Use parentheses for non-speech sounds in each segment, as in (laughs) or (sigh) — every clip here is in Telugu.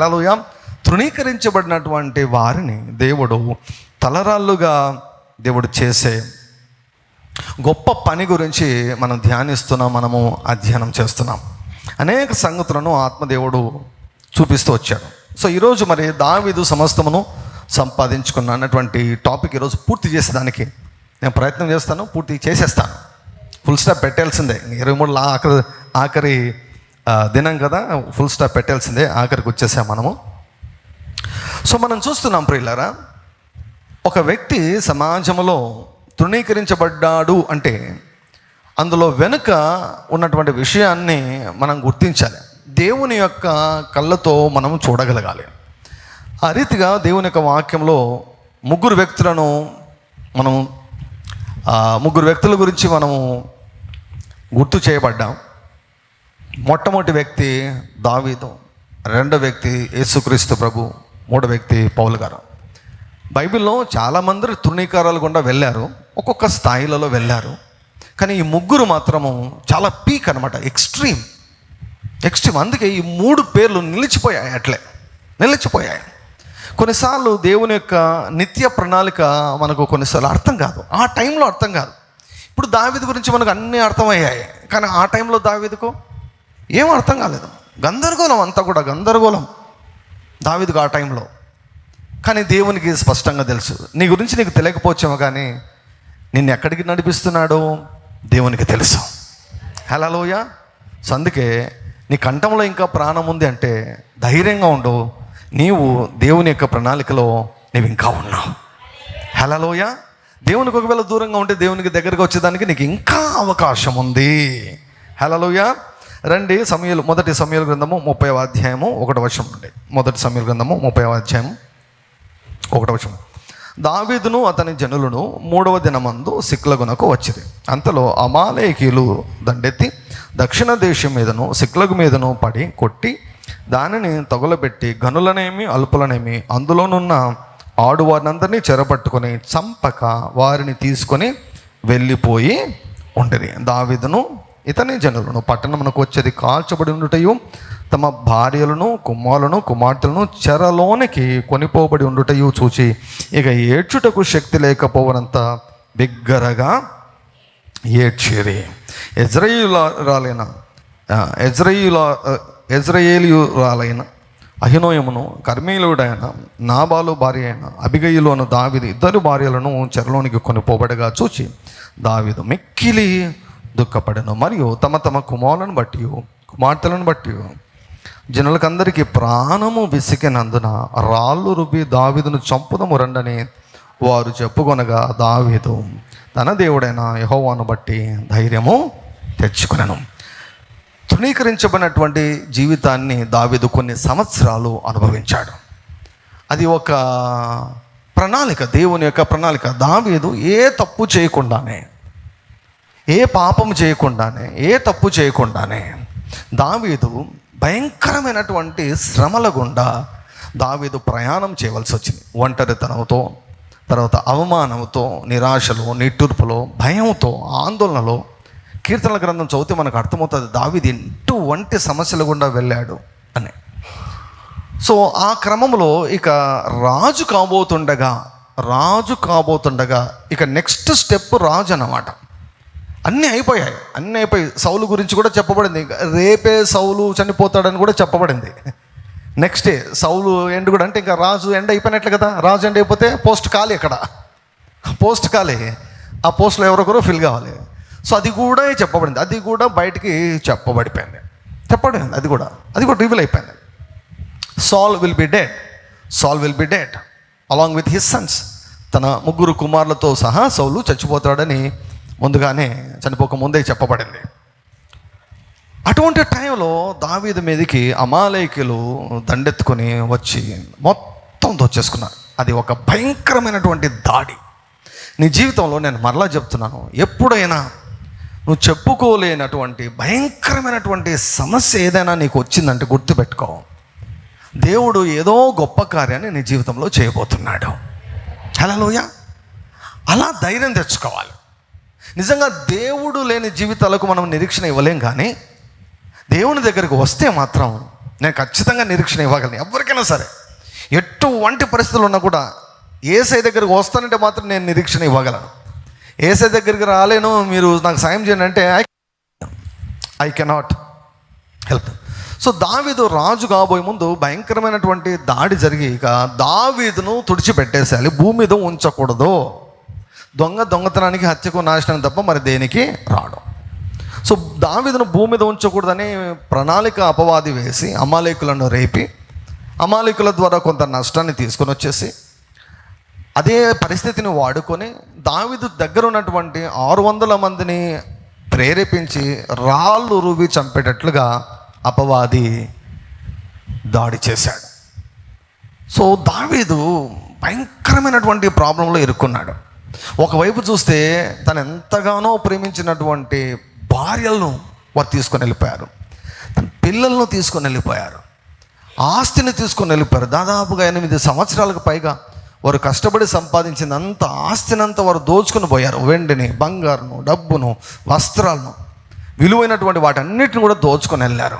హలలుయ తృణీకరించబడినటువంటి వారిని దేవుడు తలరాళ్ళుగా దేవుడు చేసే గొప్ప పని గురించి మనం ధ్యానిస్తున్నాం మనము అధ్యయనం చేస్తున్నాం. అనేక సంగతులను ఆత్మదేవుడు చూపిస్తూ వచ్చాడు. సో ఈరోజు మరి దావీదు సమస్తమును సంపాదించుకున్న అన్నటువంటి టాపిక్ ఈరోజు పూర్తి చేసేదానికి నేను ప్రయత్నం చేస్తాను పూర్తి చేసేస్తాను. ఫుల్ స్టాప్ పెట్టాల్సిందే. ఇరవై మూడు ఆఖరి ఆఖరి దినం కదా ఫుల్ స్టాప్ పెట్టాల్సిందే ఆఖరికి వచ్చేసాం మనము. సో మనం చూస్తున్నాం ప్రియులరా ఒక వ్యక్తి సమాజంలో తృణీకరించబడ్డాడు అంటే అందులో వెనుక ఉన్నటువంటి విషయాన్ని మనం గుర్తించాలి. దేవుని యొక్క కళ్ళతో మనం చూడగలగాలి. ఆ రీతిగా దేవుని యొక్క వాక్యంలో ముగ్గురు వ్యక్తులను మనం ముగ్గురు వ్యక్తుల గురించి మనము గుర్తు చేయబడ్డాం. మొట్టమొదటి వ్యక్తి దావీదు రెండో వ్యక్తి యేసుక్రీస్తు ప్రభు మూడో వ్యక్తి పౌలు గారు. బైబిల్లో చాలామంది తృణీకారాలు గుండా వెళ్ళారు ఒక్కొక్క స్థాయిలలో వెళ్ళారు. కానీ ఈ ముగ్గురు మాత్రము చాలా పీక్ అనమాట ఎక్స్ట్రీమ్. ఎక్స్ట్రీమ్. అందుకే ఈ మూడు పేర్లు నిలిచిపోయాయి అట్లే. నిలిచిపోయాయి. కొన్నిసార్లు దేవుని యొక్క నిత్య ప్రణాళిక మనకు కొన్నిసార్లు అర్థం కాదు. ఆ టైంలో అర్థం కాదు. ఇప్పుడు దావిది గురించి మనకు అన్నీ అర్థమయ్యాయి. కానీ ఆ టైంలో దావిదికో ఏం అర్థం కాలేదు. గందరగోళం అంతా కూడా గందరగోళం. దావిదిగా ఆ టైంలో. కానీ దేవునికి స్పష్టంగా తెలుసు. నీ గురించి నీకు తెలియకపోవచ్చేమో కానీ నిన్ను ఎక్కడికి నడిపిస్తున్నాడో దేవునికి తెలుసు. హలోయ సో అందుకే నీ కంఠంలో ఇంకా ప్రాణం ఉంది అంటే ధైర్యంగా ఉండు. నీవు దేవుని యొక్క ప్రణాళికలో నీవు ఇంకా ఉన్నావు. హలోయ దేవునికి ఒకవేళ దూరంగా ఉంటే దేవునికి దగ్గరగా వచ్చేదానికి నీకు ఇంకా అవకాశం ఉంది. హలోయ రండి సమయలు మొదటి సమయల గ్రంథము ముప్పై అధ్యాయము ఒకటి వర్షం నుండి. మొదటి సమయాల గ్రంథము ముప్పై అధ్యాయము ఒకటి వర్షం దావీదును అతని జనులను మూడవ దినమందు సిక్లగునకు వచ్చింది అంతలో అమాలేకీలు దండెత్తి దక్షిణ దేశం మీదను సిక్లగు మీదను పడి కొట్టి దానిని తగులబెట్టి గనులనేమి అల్పులనేమి అందులోనున్న ఆడువారినందరినీ చెరపట్టుకొని చంపక వారిని తీసుకొని వెళ్ళిపోయి ఉండేది. దావీదును ఇతని జనులను పట్టణమునకు వచ్చేది కాల్చబడి ఉండుటయు తమ భార్యలను కుమారులను కుమార్తెలను చెరలోనికి కొనిపోబడి ఉండుటయు చూచి ఇక ఏడ్చుటకు శక్తి లేకపోవనంత బిగ్గరగా ఏడ్చిరి. ఎజ్రయులరాలైన ఎజ్రయుల ఎజ్రయేలియురాలైన అహినోయమును కర్మీలుడైన నాబాలు భార్య అయిన అభిగయులోను అను దావిది ఇద్దరు భార్యలను చెరలోనికి కొనిపోబడగా చూచి దావిదు మిక్కిలి దుఃఖపడను. మరియు తమ తమ కుమారులను బట్టి కుమార్తెలను బట్టి జనులకందరికీ ప్రాణము విసికినందున రాళ్ళు రుబ్బి దావీదును చంపుదము రండని వారు చెప్పుకొనగా దావీదు తన దేవుడైన యహోవాను బట్టి ధైర్యము తెచ్చుకునను. తృణీకరించబడినటువంటి జీవితాన్ని దావీదు కొన్ని సంవత్సరాలు అనుభవించాడు. అది ఒక ప్రణాళిక దేవుని యొక్క ప్రణాళిక. దావీదు ఏ తప్పు చేయకుండానే ఏ పాపం చేయకుండానే ఏ తప్పు చేయకుండానే దావీదు భయంకరమైనటువంటి శ్రమల గుండా దావీదు ప్రయాణం చేయవలసి వచ్చింది. ఒంటరితనంతో తర్వాత అవమానంతో నిరాశలో నిట్టూర్పులో భయంతో ఆందోళనలో. కీర్తనల గ్రంథం చదివితే మనకు అర్థమవుతుంది దావీదు ఎటువంటి సమస్యల గుండా వెళ్ళాడు అని. సో ఆ క్రమంలో ఇక రాజు కాబోతుండగా రాజు కాబోతుండగా ఇక నెక్స్ట్ స్టెప్ రాజు అన్నమాట. అన్నీ అయిపోయాయి. అన్నీ అయిపోయి సౌలు గురించి కూడా చెప్పబడింది. రేపే సౌలు చనిపోతాడని కూడా చెప్పబడింది. నెక్స్ట్ డే సౌలు ఎండ్ కూడా అంటే ఇంకా రాజు ఎండ్ అయిపోయినట్లు కదా? రాజు ఎండ్ అయిపోతే పోస్ట్ ఖాళీ అక్కడ. పోస్ట్ ఖాళీ. ఆ పోస్ట్లో ఎవరొకరు ఫిల్ కావాలి. సో అది కూడా చెప్పబడింది. అది కూడా బయటికి చెప్పబడిపోయింది. చెప్పబడింది అది కూడా. అది కూడా రివీల్ అయిపోయింది. Saul will be dead Saul will be dead along with his sons తన ముగ్గురు కుమారులతో సహా సౌలు చచ్చిపోతాడని ముందుగానే చనిపోక ముందే చెప్పబడింది. అటువంటి టైంలో దావీదు మీదకి అమాలయకులు దండెత్తుకొని వచ్చి మొత్తం దోచేసుకున్నారు. అది ఒక భయంకరమైనటువంటి దాడి. నీ జీవితంలో నేను మరలా చెప్తున్నాను ఎప్పుడైనా నువ్వు చెప్పుకోలేనటువంటి భయంకరమైనటువంటి సమస్య ఏదైనా నీకు వచ్చిందంటే గుర్తుపెట్టుకో. దేవుడు ఏదో గొప్ప కార్యాన్ని నీ జీవితంలో చేయబోతున్నాడు. హలోయ అలా ధైర్యం తెచ్చుకోవాలి. నిజంగా దేవుడు లేని జీవితాలకు మనం నిరీక్షణ ఇవ్వలేం కానీ దేవుని దగ్గరికి వస్తే మాత్రం నేను ఖచ్చితంగా నిరీక్షణ ఇవ్వగలను ఎవరికైనా సరే. ఎటువంటి పరిస్థితులు ఉన్నా కూడా ఏసై దగ్గరికి వస్తానంటే మాత్రం నేను నిరీక్షణ ఇవ్వగలను. ఏసై దగ్గరికి రాలేను మీరు నాకు సాయం చేయండి అంటే I I cannot help so దావీదు రాజు కాబోయే ముందు భయంకరమైనటువంటి దాడి జరిగి ఇక దావీదును తుడిచిపెట్టేసేయాలి భూమి మీద ఉంచకూడదు. దొంగ దొంగతనానికి హత్యకు నాశనం తప్ప మరి దేనికి రాడు. సో దావీదును భూమి మీద ఉంచకూడదని ప్రణాళిక అపవాది వేసి అమాలేకులను రేపి అమాలేకుల ద్వారా కొంత నష్టాన్ని తీసుకొని వచ్చేసి అదే పరిస్థితిని వాడుకొని దావిదు దగ్గర ఉన్నటువంటి ఆరు వందల మందిని ప్రేరేపించి రాళ్ళు రువి చంపేటట్లుగా అపవాది దాడి చేశాడు. సో దావీదు భయంకరమైనటువంటి ప్రాబ్లంలో ఇరుక్కున్నాడు. ఒకవైపు చూస్తే తను ఎంతగానో ప్రేమించినటువంటి భార్యలను వారు తీసుకొని వెళ్ళిపోయారు. తన పిల్లలను తీసుకొని వెళ్ళిపోయారు. ఆస్తిని తీసుకొని వెళ్ళిపోయారు. దాదాపుగా ఎనిమిది సంవత్సరాలకు పైగా వారు కష్టపడి సంపాదించిన అంత ఆస్తినంతా వారు దోచుకుని పోయారు. వెండిని బంగారును డబ్బును వస్త్రాలను విలువైనటువంటి వాటన్నిటిని కూడా దోచుకొని వెళ్ళారు.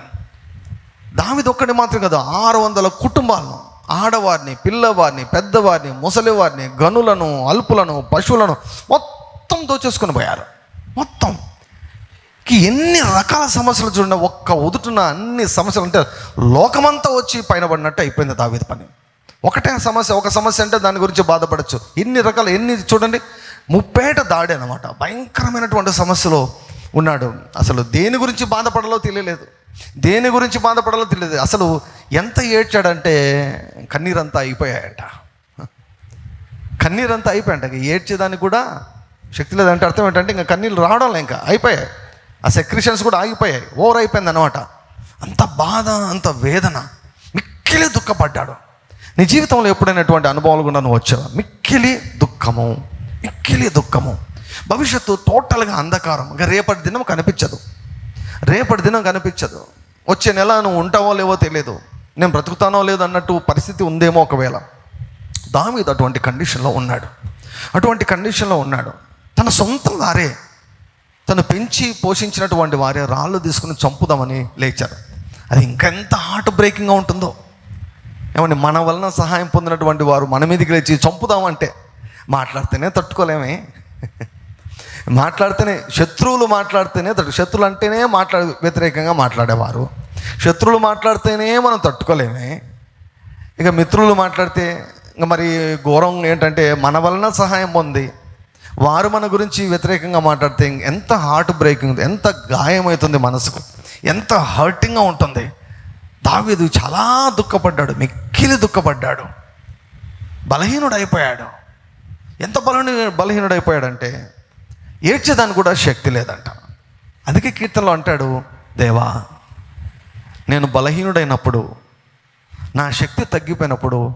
దావిది ఒక్కటి మాత్రం కదా ఆరు వందల కుటుంబాలను ఆడవారిని పిల్లవారిని పెద్దవారిని ముసలివారిని గనులను అల్పులను పశువులను మొత్తం దోచేసుకొని పోయారు. మొత్తం. కి ఎన్ని రకాల సమస్యలు చూడండి ఒక్క ఉదుటున అన్ని సమస్యలు అంటే లోకమంతా వచ్చి పైన పడినట్టు అయిపోయింది దావీది పని. ఒకటే సమస్య ఒక సమస్య అంటే దాని గురించి బాధపడచ్చు. ఎన్ని రకాల ఎన్ని చూడండి ముప్పేట దాడి అనమాట భయంకరమైనటువంటి సమస్యలో ఉన్నాడు. అసలు దేని గురించి బాధపడాలో తెలియలేదు. దేని గురించి బాధపడాలో తెలియదు. అసలు ఎంత ఏడ్చాడంటే కన్నీరంతా అయిపోయాయంట. కన్నీరంతా అయిపోయాయంట. ఇంకా ఏడ్చేదానికి కూడా శక్తి లేదంటే అర్థం ఏంటంటే ఇంకా కన్నీళ్ళు రావడం ఇంకా అయిపోయాయి. ఆ సెక్రిషన్స్ కూడా ఆగిపోయాయి. ఓవర్ అయిపోయింది అనమాట అంత బాధ అంత వేదన. మిక్కిలి దుఃఖపడ్డాడు. నీ జీవితంలో ఎప్పుడైనటువంటి అనుభవాలు కూడా నువ్వు వచ్చావు? మిక్కిలి దుఃఖము. మిక్కిలి దుఃఖము. భవిష్యత్తు టోటల్గా అంధకారం. ఇంకా రేపటి దినం కనిపించదు. రేపటి దినం కనిపించదు. వచ్చే నెల నువ్వు ఉంటావో లేవో తెలియదు నేను బ్రతుకుతానో లేదో అన్నట్టు పరిస్థితి ఉందేమో ఒకవేళ. దావీదు అటువంటి కండిషన్లో ఉన్నాడు. అటువంటి కండిషన్లో ఉన్నాడు. తన సొంత వారే. తను పెంచి పోషించినటువంటి వారే రాళ్ళు తీసుకుని చంపుదామని లేచారు. అది ఇంకెంత హార్ట్ బ్రేకింగ్గా ఉంటుందో. ఏమండి మన వలన సహాయం పొందినటువంటి వారు మన మీదకి లేచి చంపుదామంటే మాట్లాడితేనే తట్టుకోలేమే. మాట్లాడితేనే శత్రువులు మాట్లాడితేనే తట్టు శత్రువులు అంటేనే మాట్లాడ వ్యతిరేకంగా మాట్లాడేవారు. శత్రువులు మాట్లాడితేనే మనం తట్టుకోలేమే. ఇక మిత్రులు మాట్లాడితే ఇంకా మరి ఘోరం ఏంటంటే మన వలన సహాయం పొంది వారు మన గురించి వ్యతిరేకంగా మాట్లాడితే ఎంత హార్ట్ బ్రేకింగ్ ఎంత గాయమవుతుంది మనసుకు ఎంత హర్టింగ్గా ఉంటుంది. దావీదు చాలా దుఃఖపడ్డాడు మిక్కిలి దుఃఖపడ్డాడు. బలహీనుడు అయిపోయాడు ఎంత బలహీన బలహీనుడు ఏడ్చేదానికి కూడా శక్తి లేదంట. అందుకే కీర్తనలో అంటాడు దేవా నేను బలహీనుడైనప్పుడు నా శక్తి తగ్గిపోయినప్పుడు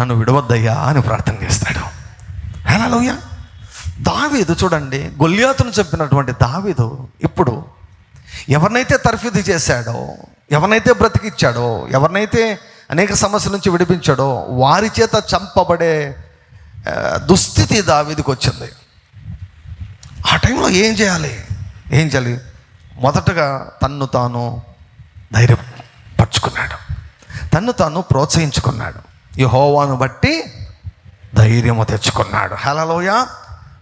నన్ను విడవద్దయ్యా అని ప్రార్థన చేస్తాడు. హలోయ దావీదు చూడండి గొల్యాతును చెప్పినటువంటి దావీదు ఇప్పుడు ఎవరినైతే తర్ఫీదు చేశాడో ఎవరినైతే బ్రతికిచ్చాడో ఎవరినైతే అనేక సమస్యల నుంచి విడిపించాడో వారి చేత చంపబడే దుస్థితి దావీదికి వచ్చింది ఆ టైంలో ఏం చేయాలి? ఏం చేయాలి? మొదటగా తన్ను తాను ధైర్యపరుచుకున్నాడు తన్ను తాను ప్రోత్సహించుకున్నాడు. ఈ హోవాను బట్టి ధైర్యము తెచ్చుకున్నాడు. హలలోయ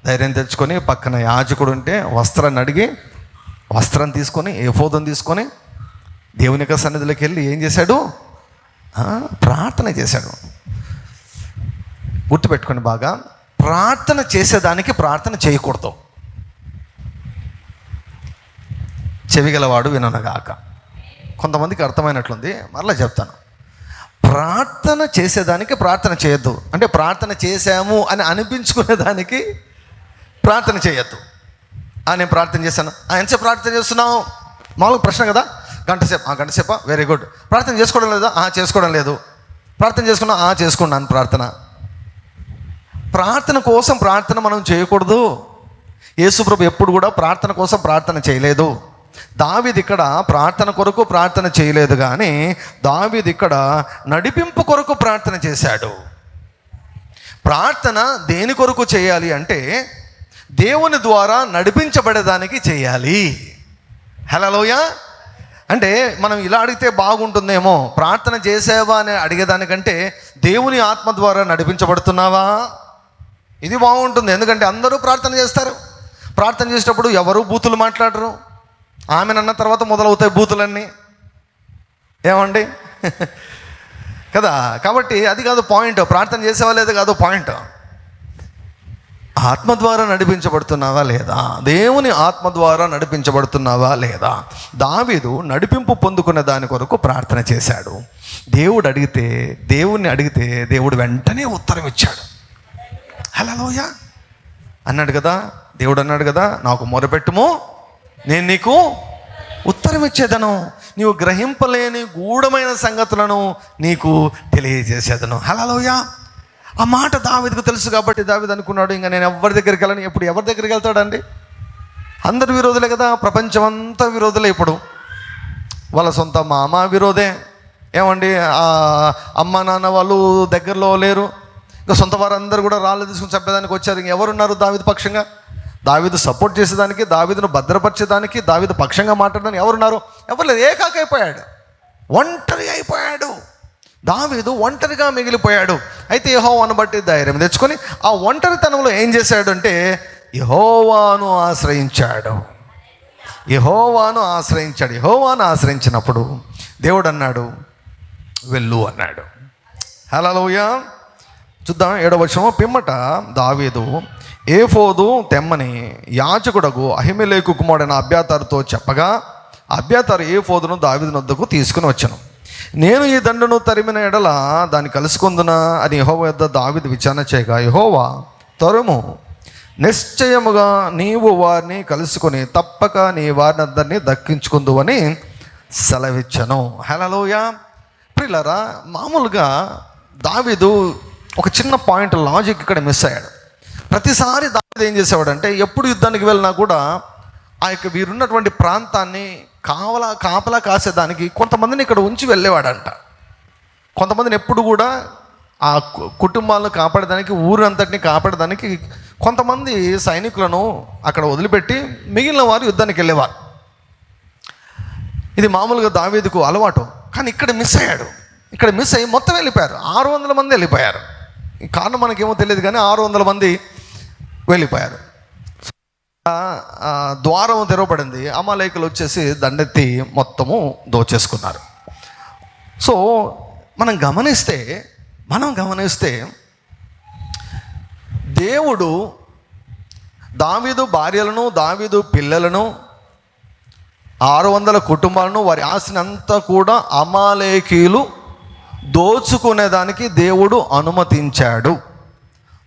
ధైర్యం తెచ్చుకొని పక్కన యాజకుడు ఉంటే వస్త్రాన్ని అడిగి వస్త్రం తీసుకొని ఏఫోదం తీసుకొని దేవుని యొక్క సన్నిధిలోకి వెళ్ళి ఏం చేశాడు? ప్రార్థన చేశాడు. గుర్తుపెట్టుకోండి బాగా. ప్రార్థన చేసేదానికి ప్రార్థన చేయకూడదు. చెవిగలవాడు విననగాక. కొంతమందికి అర్థమైనట్లుంది మరలా చెప్తాను. ప్రార్థన చేసేదానికి ప్రార్థన చేయొద్దు. అంటే ప్రార్థన చేశాము అని అనిపించుకునేదానికి ప్రార్థన చేయొద్దు. ఆ, నేను ప్రార్థన చేశాను. ఆ, ఎంతసేపు ప్రార్థన చేస్తున్నావు? మామూలుగా ప్రశ్న కదా? గంట సేపు. ఆ గంట సేపా? వెరీ గుడ్ ప్రార్థన చేసుకోవడం లేదా? ఆ చేసుకోవడం లేదు. ప్రార్థన చేసుకున్నా? ఆ చేసుకున్నాను ప్రార్థన. ప్రార్థన కోసం ప్రార్థన మనం చేయకూడదు. యేసుప్రభు ఎప్పుడు కూడా ప్రార్థన కోసం ప్రార్థన చేయలేదు. దావిది ఇక్కడ ప్రార్థన కొరకు ప్రార్థన చేయలేదు కానీ దావిది ఇక్కడ నడిపింపు కొరకు ప్రార్థన చేశాడు. ప్రార్థన దేని కొరకు చేయాలి అంటే దేవుని ద్వారా నడిపించబడేదానికి చేయాలి. హలోయ అంటే మనం ఇలా అడిగితే బాగుంటుందేమో ప్రార్థన చేసేవా అని అడిగేదానికంటే దేవుని ఆత్మ ద్వారా నడిపించబడుతున్నావా? ఇది బాగుంటుంది ఎందుకంటే అందరూ ప్రార్థన చేస్తారు. ప్రార్థన చేసేటప్పుడు ఎవరు బూతులు మాట్లాడరు? ఆమెనన్న తర్వాత మొదలవుతాయి బూతులన్నీ. ఏమండి? కదా కాబట్టి అది కాదు పాయింట్. ప్రార్థన చేసేవా లేదు కాదు పాయింట్. ఆత్మ ద్వారా నడిపించబడుతున్నావా లేదా? దేవుని ఆత్మ ద్వారా నడిపించబడుతున్నావా లేదా? దావీదు నడిపింపు పొందుకున్న దాని కొరకు ప్రార్థన చేశాడు. దేవుడు అడిగితే దేవుణ్ణి అడిగితే దేవుడు వెంటనే ఉత్తరం ఇచ్చాడు. హలోయ అన్నాడు కదా దేవుడు అన్నాడు కదా నాకు మొరపెట్టుము. నేను నీకు ఉత్తరం ఇచ్చేదను. నీవు గ్రహింపలేని గూఢమైన సంగతులను నీకు తెలియజేసేదను. హలోయ ఆ మాట దావిదకు తెలుసు కాబట్టి దావిద్ అనుకున్నాడు ఇంకా నేను ఎవరి దగ్గరికి వెళ్ళను? ఇప్పుడు ఎవరి దగ్గరికి వెళ్తాడండి? అందరు విరోధులే కదా ప్రపంచం అంతా విరోధులే ఇప్పుడు. వాళ్ళ సొంత మామ విరోధే. ఏమండి అమ్మ నాన్న వాళ్ళు దగ్గరలో లేరు. ఇంకా సొంత వారందరూ కూడా రాళ్ళు తీసుకుని చంపేదానికి వచ్చారు. ఇంకెవరున్నారు దావిద దావిది పక్షంగా? దావిదు సపోర్ట్ చేసేదానికి దావిదును భద్రపరిచేదానికి దావిదు పక్షంగా మాట్లాడడానికి ఎవరున్నారు? ఎవరు లేదు. ఏకాకైపోయాడు ఒంటరి అయిపోయాడు. దావీదు ఒంటరిగా మిగిలిపోయాడు. అయితే యహోవాను బట్టి ధైర్యం తెచ్చుకొని ఆ ఒంటరితనంలో ఏం చేశాడు అంటే యహోవాను ఆశ్రయించాడు. యహోవాను ఆశ్రయించాడు. యహోవాను ఆశ్రయించినప్పుడు దేవుడు అన్నాడు వెళ్ళు అన్నాడు. హలోయ చూద్దాం ఏడవ వచ్చము పిమ్మట దావీదు ఏఫోదు తెమ్మని యాచకుడగు అహిమలే కుమారుడైన అభ్యాతారుతో చెప్పగా అభ్యాతారు ఏఫోదును దావీదు వద్దకు తీసుకుని వచ్చాను. నేను ఈ దండును తరిమిన ఎడల దాన్ని కలుసుకుందునా? అని యహోవ యొద్ద దావీదు విచారణ చేయగా యహోవా తరుము. నిశ్చయముగా నీవు వారిని కలుసుకొని తప్పక నీ వారిని అందరినీ దక్కించుకుందు అని సెలవిచ్చను. హలోయ ప్రిలరా మామూలుగా దావిదు ఒక చిన్న పాయింట్ లాజిక్ ఇక్కడ మిస్ అయ్యాడు. ప్రతిసారి దావీదు ఏం చేసేవాడంటే ఎప్పుడు యుద్ధానికి వెళ్ళినా కూడా ఆ యొక్క వీరున్నటువంటి ప్రాంతాన్ని కావలా కాపలా కాసేదానికి కొంతమందిని ఇక్కడ ఉంచి వెళ్ళేవాడంట. కొంతమందిని ఎప్పుడు కూడా ఆ కుటుంబాలను కాపాడడానికి ఊరంతటిని కాపాడడానికి కొంతమంది సైనికులను అక్కడ వదిలిపెట్టి మిగిలిన వారు యుద్ధానికి వెళ్ళేవారు. ఇది మామూలుగా దావీదుకు అలవాటు. కానీ ఇక్కడ మిస్ అయ్యాడు. ఇక్కడ మిస్ అయ్యి మొత్తం వెళ్ళిపోయారు. ఆరు వందల మంది వెళ్ళిపోయారు. ఈ కారణం మనకేమో తెలియదు కానీ ఆరు వందల మంది వెళ్ళిపోయారు. ద్వారం తెరవబడింది. అమాలేకులు వచ్చేసి దండెత్తి మొత్తము దోచేసుకున్నారు. సో మనం గమనిస్తే మనం గమనిస్తే దేవుడు దావీదు భార్యలను దావీదు పిల్లలను ఆరు వందల కుటుంబాలను వారి ఆశని అంతా కూడా అమాలేకీలు దోచుకునేదానికి దేవుడు అనుమతించాడు.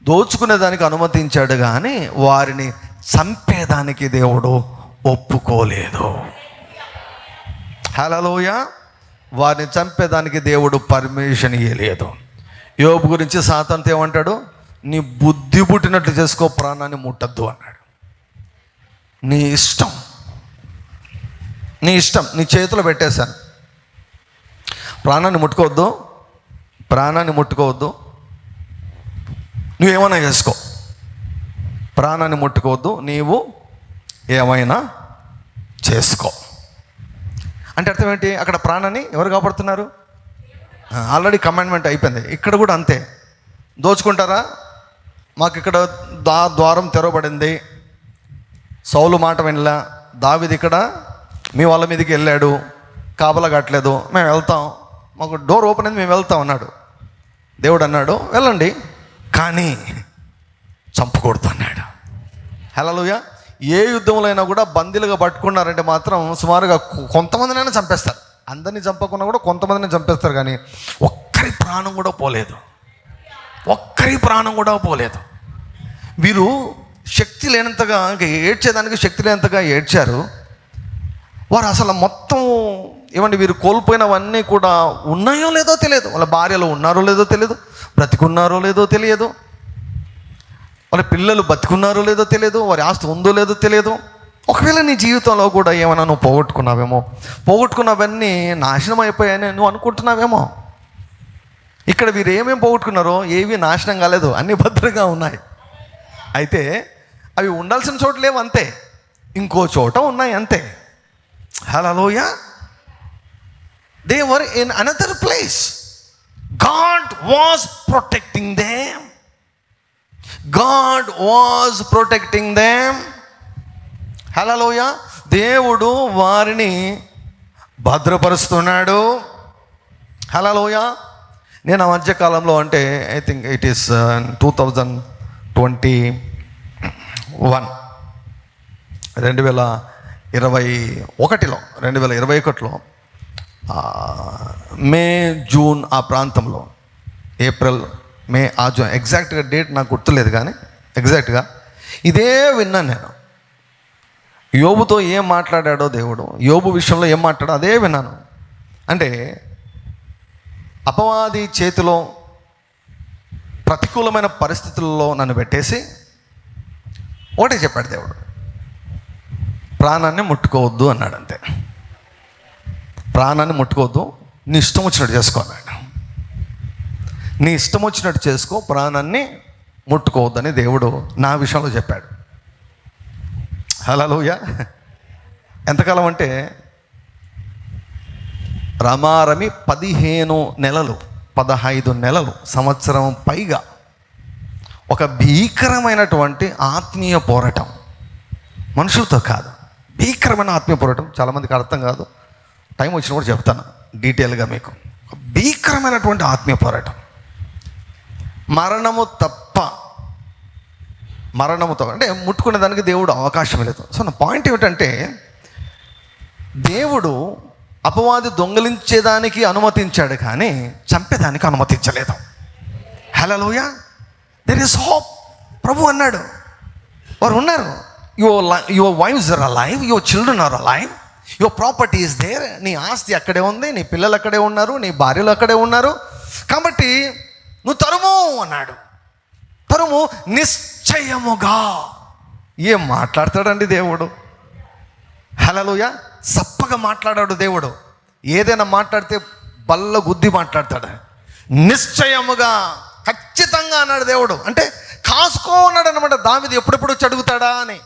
దోచుకునేదానికి అనుమతించాడు కానీ వారిని చంపేదానికి దేవుడు ఒప్పుకోలేదు. హలలోయ వారిని చంపేదానికి దేవుడు పర్మిషన్ ఇవ్వలేదు యోబు గురించి సాతంతో ఏమంటాడు? నీ బుద్ధి పుట్టినట్లు చేసుకో ప్రాణాన్ని ముట్టద్దు అన్నాడు. నీ ఇష్టం. నీ ఇష్టం. నీ చేతిలో పెట్టేశాను. ప్రాణాన్ని ముట్టుకోవద్దు. ప్రాణాన్ని ముట్టుకోవద్దు. నువ్వేమైనా చేసుకో. ప్రాణాన్ని ముట్టుకోవద్దు నీవు ఏమైనా చేసుకో. అంటే అర్థం ఏంటి? అక్కడ ప్రాణాన్ని ఎవరు కాపాడుతున్నారు? ఆల్రెడీ కమాండ్మెంట్ అయిపోయింది. ఇక్కడ కూడా అంతే. దోచుకుంటారా? మాకు ఇక్కడ దా ద్వారం తెరవబడింది. సౌలు మాట వినలా. దావిది ఇక్కడ మీ వాళ్ళ మీదకి వెళ్ళాడు. కాపలా కట్టలేదు మేము వెళ్తాం. మాకు డోర్ ఓపెన్ అయింది మేము వెళ్తాం అన్నాడు. దేవుడు అన్నాడు వెళ్ళండి. కానీ చంపకూడదు అన్నాడు. హలోయ ఏ యుద్ధంలో అయినా కూడా బందీలుగా పట్టుకున్నారంటే మాత్రం సుమారుగా కొంతమందినైనా చంపేస్తారు. అందరినీ చంపకుండా కూడా కొంతమందిని చంపేస్తారు కానీ ఒక్కరి ప్రాణం కూడా పోలేదు. ఒక్కరి ప్రాణం కూడా పోలేదు. వీరు శక్తి లేనంతగా ఇంకా ఏడ్చేదానికి శక్తి లేనంతగా ఏడ్చారు. వారు అసలు మొత్తం ఏమంటే వీరు కోల్పోయినవన్నీ కూడా ఉన్నాయో లేదో తెలియదు. వాళ్ళ భార్యలు ఉన్నారో లేదో తెలియదు. బ్రతికున్నారో లేదో తెలియదు. వాళ్ళ పిల్లలు బతికున్నారో లేదో తెలియదు. వారి ఆస్తి ఉందో లేదో తెలియదు. ఒకవేళ నీ జీవితంలో కూడా ఏమైనా నువ్వు పోగొట్టుకున్నావేమో పోగొట్టుకున్నవన్నీ నాశనం అయిపోయాయని నువ్వు అనుకుంటున్నావేమో. ఇక్కడ వీరు ఏమేమి పోగొట్టుకున్నారో ఏవి నాశనం కాలేదు. అన్ని భద్రంగా ఉన్నాయి. అయితే అవి ఉండాల్సిన చోట లేవు అంతే. ఇంకో చోట ఉన్నాయి అంతే. హలోయా they were in another place God was protecting them God was protecting them హలోయ దేవుడు వారిని భద్రపరుస్తున్నాడు. హలోయ నేను ఆ మధ్యకాలంలో అంటే I think it is two thousand twenty one రెండు వేల ఇరవై ఒకటిలో రెండు వేల ఇరవై ఒకటిలో మే జూన్ ఆ ప్రాంతంలో. ఏప్రిల్ మే ఆ జూన్. ఎగ్జాక్ట్గా డేట్ నాకు గుర్తులేదు కానీ ఎగ్జాక్ట్గా. ఇదే విన్నాను నేను. యోబుతో ఏం మాట్లాడాడో దేవుడు యోబు విషయంలో ఏం మాట్లాడో అదే విన్నాను. అంటే అపవాది చేతిలో ప్రతికూలమైన పరిస్థితుల్లో నన్ను పెట్టేసి ఒకటే చెప్పాడు దేవుడు. ప్రాణాన్ని ముట్టుకోవద్దు అన్నాడు అంతే ప్రాణాన్ని ముట్టుకోవద్దు. నీ ఇష్టం వచ్చినట్టు చేసుకో నాయన నీ ఇష్టం వచ్చినట్టు చేసుకో ప్రాణాన్ని ముట్టుకోవద్దని దేవుడు నా విషయంలో చెప్పాడు. హలోయ ఎంతకాలం అంటే రమారమి పదిహేను నెలలు పదహైదు నెలలు సంవత్సరం పైగా ఒక భీకరమైనటువంటి ఆత్మీయ పోరాటం. మనుషులతో కాదు. భీకరమైన ఆత్మీయ పోరాటం చాలామందికి అర్థం కాదు. టైం వచ్చినప్పుడు చెప్తాను డీటెయిల్గా మీకు. భీకరమైనటువంటి ఆత్మీయ పోరాటం. మరణము తప్ప మరణముతో అంటే ముట్టుకునే దానికి దేవుడు అవకాశం లేదు. సో నా పాయింట్ ఏమిటంటే దేవుడు అపవాది దొంగలించేదానికి అనుమతించాడు కానీ చంపేదానికి అనుమతించలేదు. హలోయ దెర్ ఇస్ హోప్ ప్రభు అన్నాడు. వారు ఉన్నారు. Your your wives are live your children are alive your property is there నీ ఆస్తి అక్కడే ఉంది నీ పిల్లలు అక్కడే ఉన్నారు నీ భార్యలు అక్కడే ఉన్నారు. కాబట్టి నువ్వు తరుము అన్నాడు. తరుము నిశ్చయముగా. ఏం మాట్లాడతాడండి దేవుడు? హలలుయ సప్పగా మాట్లాడాడు దేవుడు. ఏదైనా మాట్లాడితే బల్ల గుద్ది మాట్లాడతాడు. నిశ్చయముగా ఖచ్చితంగా అన్నాడు దేవుడు. అంటే కాసుకో అన్నాడు అనమాట దావిది ఎప్పుడెప్పుడు వచ్చి అడుగుతాడా అని.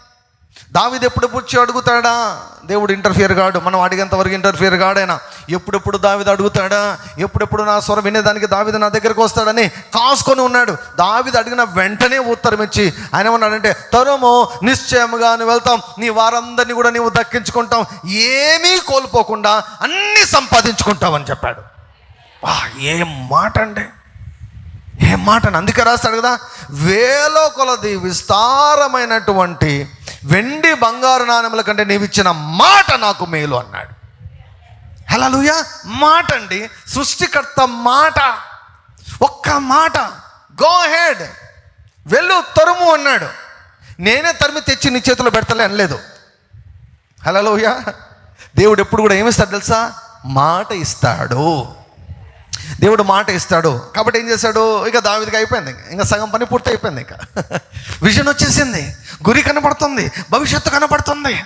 దావిది ఎప్పుడు పుచ్చి అడుగుతాడా? దేవుడు ఇంటర్ఫియర్ కాడు మనం అడిగేంత వరకు ఇంటర్ఫియర్ కాడైనా ఎప్పుడెప్పుడు దావిది అడుగుతాడా? ఎప్పుడెప్పుడు నా స్వరం వినేదానికి దావిది నా దగ్గరకు వస్తాడని కాసుకొని ఉన్నాడు. దావిది అడిగిన వెంటనే ఉత్తరం ఇచ్చి ఆయన ఏమన్నాడంటే తరుము నిశ్చయముగా నువ్వు వెళ్తాం. నీ వారందరినీ కూడా నీవు దక్కించుకుంటాం. ఏమీ కోల్పోకుండా అన్నీ సంపాదించుకుంటావు అని చెప్పాడు ఏం మాట అండి ఏ మాటను అందుకే రాస్తాడు కదా? వేలో కొలది విస్తారమైనటువంటి వెండి బంగారు నాణ్యముల కంటే నీవిచ్చిన మాట నాకు మేలు అన్నాడు. హలలుయ మాట అండి. సృష్టికర్త మాట. ఒక్క మాట. గో హెడ్ వెళ్ళు తరుము అన్నాడు. నేనే తరిమి తెచ్చి నీ చేతిలో పెడతలే అనలేదు. లూయ దేవుడు ఎప్పుడు కూడా ఏమిస్తాడు తెలుసా? మాట ఇస్తాడు. దేవుడు మాట ఇస్తాడు. కాబట్టి ఏం చేశాడు? ఇక దావిదికి అయిపోయింది. ఇంకా సగం పని పూర్తి అయిపోయింది ఇంకా. (laughs) విజన్ వచ్చేసింది. గురి కనపడుతుంది. భవిష్యత్తు కనపడుతుంది.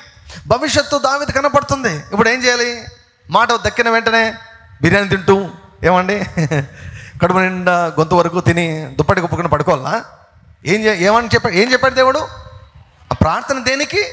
భవిష్యత్తు దావిది కనపడుతుంది. ఇప్పుడు ఏం చేయాలి? మాట దక్కిన వెంటనే బిర్యానీ తింటూ ఏమండి? (laughs) కడుపు నిండా గొంతు వరకు తిని దుప్పటి కుప్పుకుని పడుకోవాలా? ఏం ఏమని చెప్పాడు ఏం చెప్పాడు దేవుడు? ఆ ప్రార్థన దేనికి?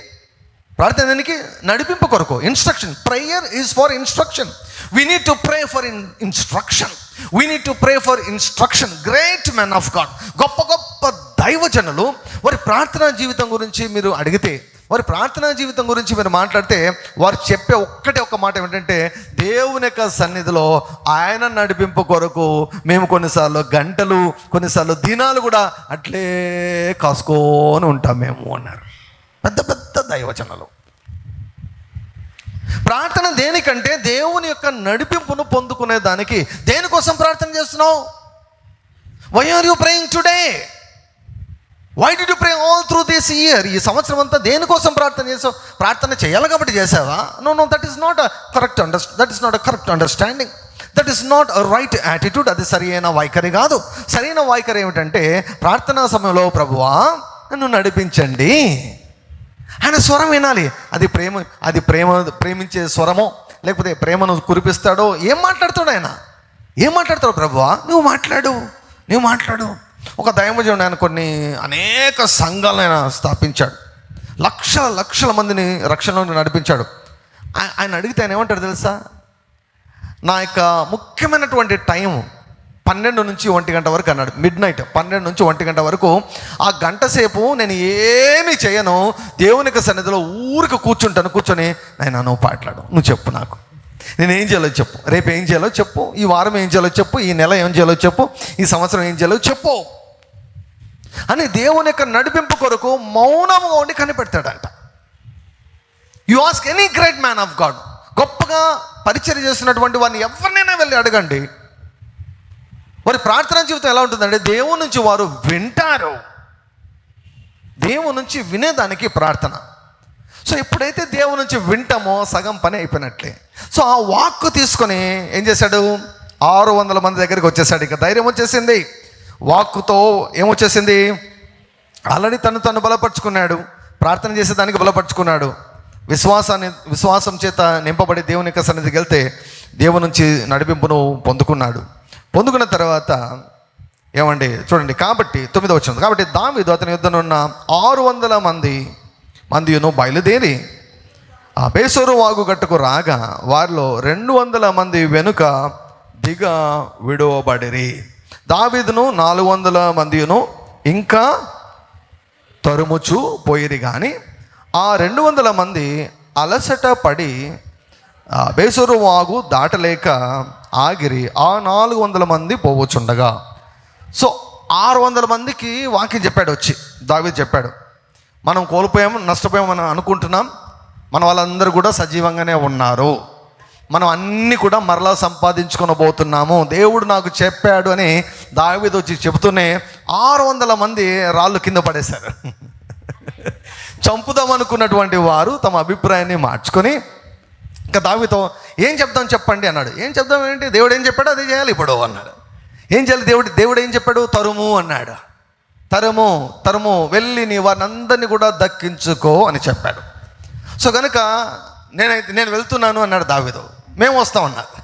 ప్రార్థన దేనికి? నడిపింపు కొరకు. Instruction prayer is for instruction we need to pray for in instruction we need to pray for instruction great man of God గొప్ప గొప్ప దైవజనులు వారి ప్రార్థనా జీవితం గురించి మీరు అడిగితే వారి ప్రార్థనా జీవితం గురించి మీరు మాట్లాడితే వారు చెప్పే ఒక్కటే ఒక్క మాట ఏమిటంటే దేవుని యొక్క సన్నిధిలో ఆయన నడిపింపు కొరకు మేము కొన్నిసార్లు గంటలు కొన్నిసార్లు దినాలు కూడా అట్లే కాసుకొని ఉంటాం మేము అన్నారు. పెద్ద పెద్ద దైవచనలు ప్రార్థన దేనికంటే దేవుని యొక్క నడిపింపును పొందుకునే దానికి దేనికోసం ప్రార్థన చేస్తున్నావు? Why are you praying today why do you pray all through this year ఈ సంవత్సరం అంతా దేనికోసం ప్రార్థన చేసావు? ప్రార్థన చేయాలి కాబట్టి చేసావా? No no that is not a correct under that is not a correct understanding that is not a right attitude అది సరైన వైఖరి కాదు. సరైన వైఖరి ఏమిటంటే ప్రార్థనా సమయంలో ప్రభువా నన్ను నడిపించండి. ఆయన స్వరం వినాలి. అది ప్రేమ అది ప్రేమ ప్రేమించే స్వరమో లేకపోతే ప్రేమను కురిపిస్తాడో ఏం మాట్లాడతాడు ఆయన? ఏం మాట్లాడతాడు ప్రభువా? నువ్వు మాట్లాడు నువ్వు మాట్లాడు. ఒక దైవజనుడు ఆయన కొన్ని అనేక సంఘాలను ఆయన స్థాపించాడు. లక్షల లక్షల మందిని రక్షణలో నడిపించాడు. ఆయన అడిగితే ఆయన ఏమంటాడు తెలుసా? నా యొక్క ముఖ్యమైనటువంటి టైం పన్నెండు నుంచి ఒంటి గంట వరకు అన్నాడు. మిడ్ నైట్ పన్నెండు నుంచి ఒంటి గంట వరకు ఆ గంట సేపు నేను ఏమీ చేయను. దేవుని యొక్క సన్నిధిలో ఊరికి కూర్చుంటాను. కూర్చొని ఆయన నువ్వు పాటలాడు. నువ్వు చెప్పు నాకు. నేను ఏం చేయాలో చెప్పు. రేపు ఏం చేయాలో చెప్పు. ఈ వారం ఏం చేయాలో చెప్పు. ఈ నెల ఏం చేయాలో చెప్పు. ఈ సంవత్సరం ఏం చేయాలో చెప్పు. అని దేవుని యొక్క నడిపింపు కొరకు మౌనముగా ఉండి కనిపెడతాడంట. You ask any great man of God గొప్పగా పరిచయం చేస్తున్నటువంటి వారిని ఎవరినైనా వెళ్ళి అడగండి. వారి ప్రార్థన జీవితం ఎలా ఉంటుందంటే దేవుని నుంచి వారు వింటారు. దేవుని నుంచి వినేదానికి ప్రార్థన. సో ఎప్పుడైతే దేవుని నుంచి వింటామో సగం పని అయిపోయినట్లే. సో ఆ వాక్కు తీసుకొని ఏం చేశాడు? ఆరు వందల మంది దగ్గరికి వచ్చేసాడు. ఇక ధైర్యం వచ్చేసింది. వాక్కుతో ఏమొచ్చేసింది ఆల్రెడీ తను తను బలపరుచుకున్నాడు. ప్రార్థన చేసేదానికి బలపరుచుకున్నాడు. విశ్వాసాన్ని విశ్వాసం చేత నింపబడి దేవుని యొక్క సన్నిధికి వెళ్తే దేవుని నుంచి నడిపింపును పొందుకున్నాడు. పొందుకున్న తర్వాత ఏమండి? చూడండి కాబట్టి తొమ్మిదో వచ్చింది కాబట్టి దావీదు అతని యుద్ధం ఉన్న ఆరు వందల మంది మందియును బయలుదేరి ఆ బేసోరు వాగు గట్టుకు రాగా వారిలో రెండు వందల మంది వెనుక దిగ విడవబడిరి. దావీదును నాలుగు వందల మందియును ఇంకా తరుముచు పోయిరి కానీ ఆ రెండు వందల మంది అలసట పడి బేసూరు వాగు దాటలేక ఆగిరి. ఆ నాలుగు వందల మంది పోవచ్చుండగా. సో ఆరు వందల మందికి వాక్యం చెప్పాడు వచ్చి. దావి చెప్పాడు. మనం కోల్పోయాము నష్టపోయామని అనుకుంటున్నాం. మన వాళ్ళందరూ కూడా సజీవంగానే ఉన్నారు. మనం అన్నీ కూడా మరలా సంపాదించుకొని పోతున్నాము. దేవుడు నాకు చెప్పాడు అని దావీదు వచ్చి చెబుతూనే ఆరు వందల మంది రాళ్ళు కింద పడేశారు. (laughs) చంపుదాం అనుకున్నటువంటి వారు తమ అభిప్రాయాన్ని మార్చుకొని ఇంకా దావితో ఏం చెప్దాం చెప్పండి అన్నాడు. ఏం చెప్దాం ఏంటి? దేవుడు ఏం చెప్పాడు? అదే చేయాలి ఇప్పుడు అన్నాడు. ఏం చేయాలి? దేవుడు దేవుడు ఏం చెప్పాడు? తరుము అన్నాడు. తరుము తరుము వెళ్ళి నీ వారిని అందరినీ కూడా దక్కించుకో అని చెప్పాడు. సో కనుక నేనైతే నేను వెళ్తున్నాను అన్నాడు దావిదు. మేము వస్తామన్నారు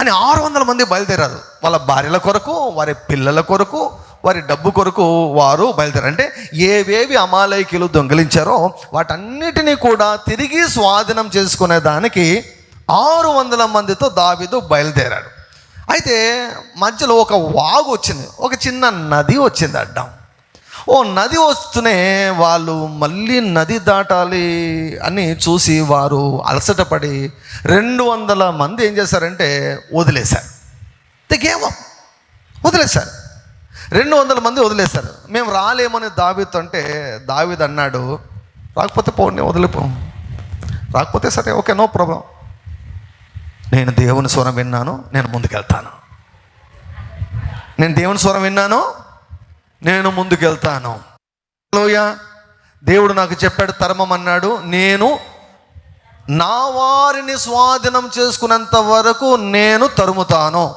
అని ఆరు వందల మంది బయలుదేరారు. వాళ్ళ భార్యల కొరకు వారి పిల్లల కొరకు వారి డబ్బు కొరకు వారు బయలుదేరారు. అంటే ఏవేవి అమాలయకులు దొంగిలించారో వాటన్నిటినీ కూడా తిరిగి స్వాధీనం చేసుకునే దానికి ఆరు వందల మందితో దావీదు బయలుదేరాడు. అయితే మధ్యలో ఒక వాగు వచ్చింది. ఒక చిన్న నది వచ్చింది అడ్డం ఓ నది వస్తూనే వాళ్ళు మళ్ళీ నది దాటాలి అని చూసి వారు అలసటపడి రెండు వందల మంది ఏం చేశారంటే వదిలేశారు. దిగేమో వదిలేశారు. రెండు వందల మంది వదిలేశారు. మేము రాలేమని దావీతో అంటే దావీద్ అన్నాడు రాకపోతే పోండి వదిలిపో. రాకపోతే సరే ఓకే నో ప్రాబ్లం. నేను దేవుని స్వరం విన్నాను నేను ముందుకెళ్తాను. నేను దేవుని స్వరం విన్నాను నేను ముందుకెళ్తాను. లోయ దేవుడు నాకు చెప్పాడు తరమమన్నాడు నేను నా వారిని స్వాధీనం చేసుకున్నంత వరకు నేను తరుముతాను.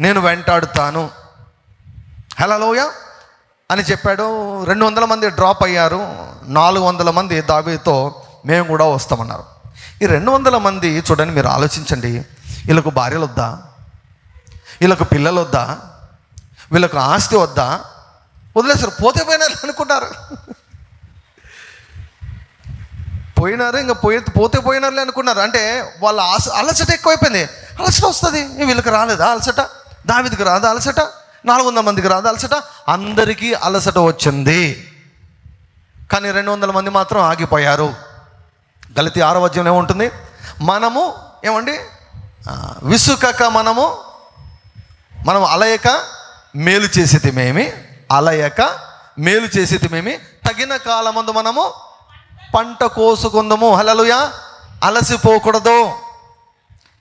నేను వెంటాడుతాను. హలోయ అని చెప్పాడు. రెండు వందల మంది డ్రాప్ అయ్యారు. నాలుగు వందల మంది దాబీతో మేము కూడా వస్తామన్నారు. ఈ రెండు వందల మంది చూడండి మీరు ఆలోచించండి. వీళ్ళకు భార్యలు వద్దా? వీళ్ళకు పిల్లలు వద్దా? వీళ్ళకు ఆస్తి వద్దా? వదిలేసారు పోతే పోయినారు అనుకున్నారు. పోయినారు ఇంకా పోయి పోతే పోయినారులే అనుకున్నారు. అంటే వాళ్ళ ఆశ అలసట ఎక్కువైపోయింది. అలసట వస్తుంది. వీళ్ళకి రాలేదా అలసట? దావిదికి రాదా అలసట? నాలుగు వందల మందికి రాదు. అలసట అందరికీ అలసట వచ్చింది. కానీ రెండు వందల మంది మాత్రం ఆగిపోయారు. గలితి ఆరోవద్యం ఏముంటుంది? మనము ఏమండి? విసుకక మనము మనం అలయక మేలు చేసేది మేమి అలయక మేలు చేసేది మేమి. తగిన కాలమందు మనము పంట కోసుకుందాము. హలలుయా అలసిపోకూడదు.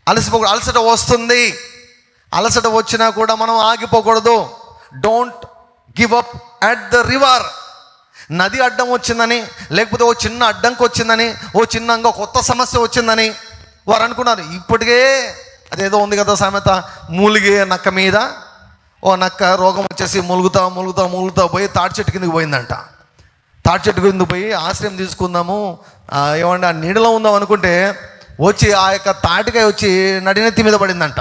అలసిపోకూడదు. అలసట వస్తుంది. అలసట వచ్చినా కూడా మనం ఆగిపోకూడదు. Don't give up at the river నది అడ్డం వచ్చిందని లేకపోతే ఓ చిన్న అడ్డంకి వచ్చిందని ఓ చిన్నంగా కొత్త సమస్య వచ్చిందని వారు అనుకున్నారు. ఇప్పటికే అదేదో ఉంది కదా సామెత మూలిగే నక్క మీద ఓ నక్క రోగం వచ్చేసి ములుగుతా ములుగుతా ములుగుతా పోయి తాటి చెట్టు కిందకి పోయిందంట. తాటి చెట్టు కిందకి పోయి ఆశ్రయం తీసుకుందాము. ఏమంటే ఆ నీడలో ఉందాం అనుకుంటే వచ్చి ఆ యొక్క తాటికాయ వచ్చి నడినెత్తి మీద పడిందంట.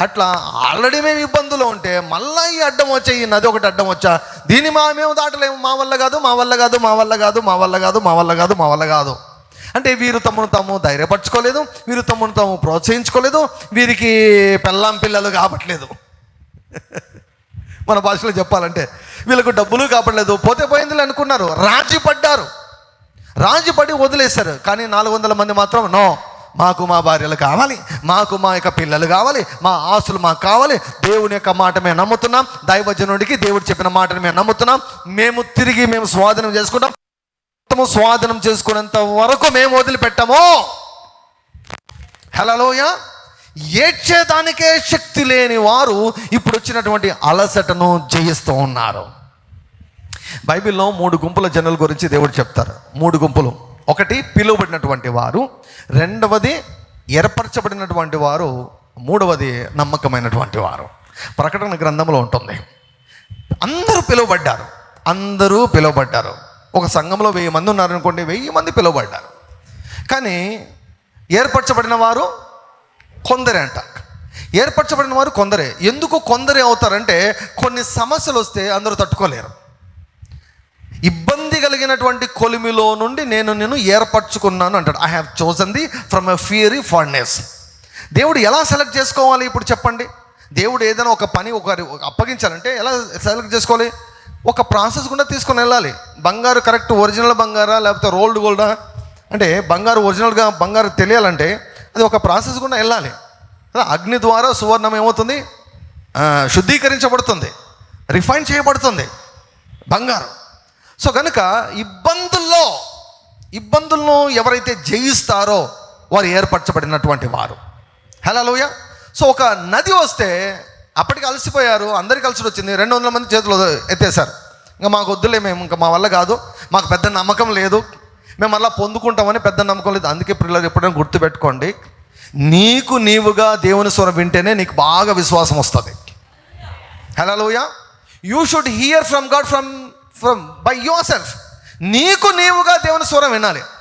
అట్లా ఆల్రెడీ మేము ఇబ్బందులు ఉంటే మళ్ళీ ఈ అడ్డం వచ్చే ఈ నది ఒకటి అడ్డం వచ్చా? దీన్ని మా మేము దాటలేము. మా వల్ల కాదు మా వల్ల కాదు మా వల్ల కాదు మా వల్ల కాదు మా వల్ల కాదు మా వల్ల కాదు. అంటే వీరు తమను తాము ధైర్యపరచుకోలేదు వీరు తమను తాము ప్రోత్సహించుకోలేదు వీరికి పెళ్ళాం పిల్లలు కావట్లేదు మన భాషలో చెప్పాలంటే వీళ్ళకు డబ్బులు కాపడలేదు పోతే పోయిందిలే అనుకున్నారు. రాజీ పడ్డారు. రాజీ పడి వదిలేశారు. కానీ నాలుగు వందల మంది మాత్రం నో మాకు మా భార్యలు కావాలి మాకు మా యొక్క పిల్లలు కావాలి మా ఆస్తులు మాకు కావాలి. దేవుని యొక్క మాట మేము నమ్ముతున్నాం. దైవజనుడికి దేవుడు చెప్పిన మాటను మేము నమ్ముతున్నాం. మేము తిరిగి మేము స్వాధీనం చేసుకుంటాం. మొత్తము స్వాధీనం చేసుకునేంత వరకు మేము వదిలిపెట్టము. హలోయ ఏడ్చేదానికే శక్తి లేని వారు ఇప్పుడు వచ్చినటువంటి అలసటను జయిస్తూ ఉన్నారు. బైబిల్లో మూడు గుంపుల జనుల గురించి దేవుడు చెప్తారు. మూడు గుంపులు. ఒకటి పిలువబడినటువంటి వారు రెండవది ఏర్పరచబడినటువంటి వారు మూడవది నమ్మకమైనటువంటి వారు. ప్రకటన గ్రంథంలో ఉంటుంది. అందరూ పిలువబడ్డారు. అందరూ పిలువబడ్డారు. ఒక సంఘంలో వెయ్యి మంది ఉన్నారనుకోండి వెయ్యి మంది పిలువబడ్డారు. కానీ ఏర్పరచబడిన వారు కొందరే అంట. ఏర్పరచబడిన వారు కొందరే. ఎందుకు కొందరే అవుతారంటే కొన్ని సమస్యలు వస్తే అందరూ తట్టుకోలేరు. ఇబ్బంది కలిగినటువంటి కొలిమిలో నుండి నేను నేను ఏర్పరచుకున్నాను అంటాడు. I have chosen the from a fiery furnace దేవుడు ఎలా సెలెక్ట్ చేసుకోవాలి ఇప్పుడు చెప్పండి? దేవుడు ఏదైనా ఒక పని ఒకరి అప్పగించాలంటే ఎలా సెలెక్ట్ చేసుకోవాలి? ఒక ప్రాసెస్ గుండా తీసుకొని వెళ్ళాలి. బంగారు కరెక్ట్ ఒరిజినల్ బంగారా లేకపోతే రోల్డ్ గోల్డా? అంటే బంగారు ఒరిజినల్గా బంగారు తెలియాలంటే అది ఒక ప్రాసెస్ గుండా వెళ్ళాలి. అగ్ని ద్వారా సువర్ణం ఏమవుతుంది? శుద్ధీకరించబడుతుంది. రిఫైన్ చేయబడుతుంది. బంగారం. సో కనుక ఇబ్బందుల్లో ఇబ్బందులను ఎవరైతే జయిస్తారో వారు ఏర్పరచబడినటువంటి వారు. హలోయ సో ఒక నది వస్తే అప్పటికి అలసిపోయారు అందరికి అలసి వచ్చింది రెండు వందల మంది చేతులు ఎత్తేసారు ఇంకా మాకు వద్దులే మేము ఇంకా మా వల్ల కాదు మాకు పెద్ద నమ్మకం లేదు. మేము అలా పొందుకుంటామని పెద్ద నమ్మకం లేదు. అందుకే పిల్లలు ఎప్పుడైనా గుర్తుపెట్టుకోండి నీకు నీవుగా దేవుని స్వరం వింటేనే నీకు బాగా విశ్వాసం వస్తుంది. హలోయ you should hear from God from from by yourself నీకు నీవుగా దేవుని స్వరం వినాలి.